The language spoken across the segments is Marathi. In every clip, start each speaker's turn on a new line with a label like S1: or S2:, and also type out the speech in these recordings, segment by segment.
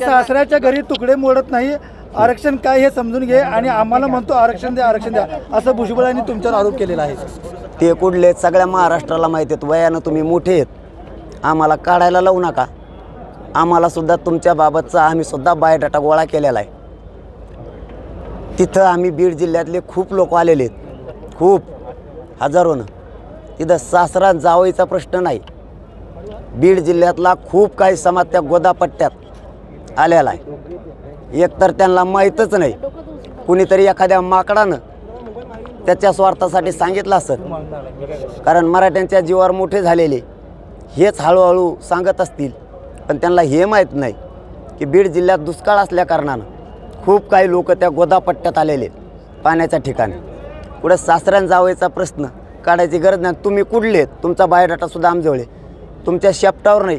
S1: सासऱ्याच्या घरी तुकडे मोडत नाही आरक्षण काय हे समजून घे आणि आम्हाला म्हणतो आरक्षण द्या आरक्षण द्या. असं भुजबळ यांनी तुमच्यावर आरोप केलेला आहे.
S2: ते कुठले सगळ्या महाराष्ट्राला माहिती आहेत. वयानं तुम्ही मोठे आहेत. आम्हाला काढायला लावू नका. आम्हाला सुद्धा तुमच्या बाबतचा आम्ही सुद्धा बायोडाटा गोळा केलेला आहे. तिथं आम्ही बीड जिल्ह्यातले खूप लोक आलेले आहेत. खूप. हजारोनं. तिथं सासरा जावईचा प्रश्न नाही. बीड जिल्ह्यातला खूप काही समाज त्या गोदापट्ट्यात. आलेला आहे. एकतर त्यांना माहीतच नाही. कुणीतरी एखाद्या माकडानं त्याच्या स्वार्थासाठी सांगितलं असत कारण मराठ्यांच्या जीवावर मोठे झालेले हेच हळूहळू सांगत असतील. पण त्यांना हे माहीत नाही की बीड जिल्ह्यात दुष्काळ असल्याकारणानं खूप काही लोक त्या गोदापट्ट्यात आलेले पाण्याच्या ठिकाणी. पुढे सासऱ्यां जावयाचा प्रश्न काढायची गरज नाही. तुम्ही कुठले? तुमचा बायोडाटासुद्धा आमजवळे तुमच्या शेपटावर नाही.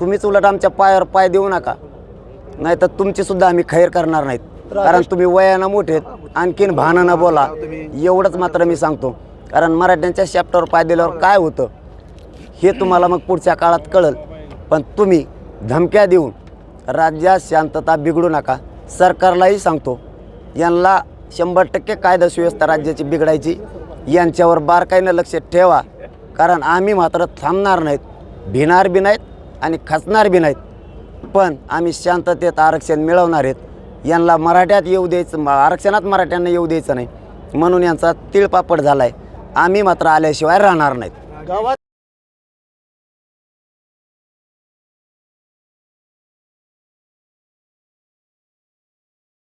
S2: तुम्हीच उलट आमच्या पायावर पाय देऊ नका. नाही तर तुमची सुद्धा आम्ही खैर करणार नाहीत. कारण तुम्ही वयानं मोठे आहेत. आणखीन भानानं बोला. एवढंच मात्र मी सांगतो. कारण मराठ्यांच्या शेपटावर पाय दिल्यावर काय होतं? हे तुम्हाला मग पुढच्या काळात कळल. पण तुम्ही धमक्या देऊन राज्यात शांतता बिघडू नका. सरकारलाही सांगतो यांना शंभर टक्के कायदा सुव्यवस्था राज्याची बिघडायची. यांच्यावर बारकाईनं लक्ष ठेवा. कारण आम्ही मात्र थांबणार नाहीत. भिणार बी नाहीत आणि खचणार बी नाहीत. पण आम्ही शांततेत आरक्षण मिळवणार आहेत. यांना मराठ्यात येऊ द्यायचं आरक्षणात मराठ्यांना येऊ द्यायचं नाही. म्हणून यांचा तिळपापड झाला आहे आम्ही मात्र आल्याशिवाय राहणार नाहीत.
S1: गावात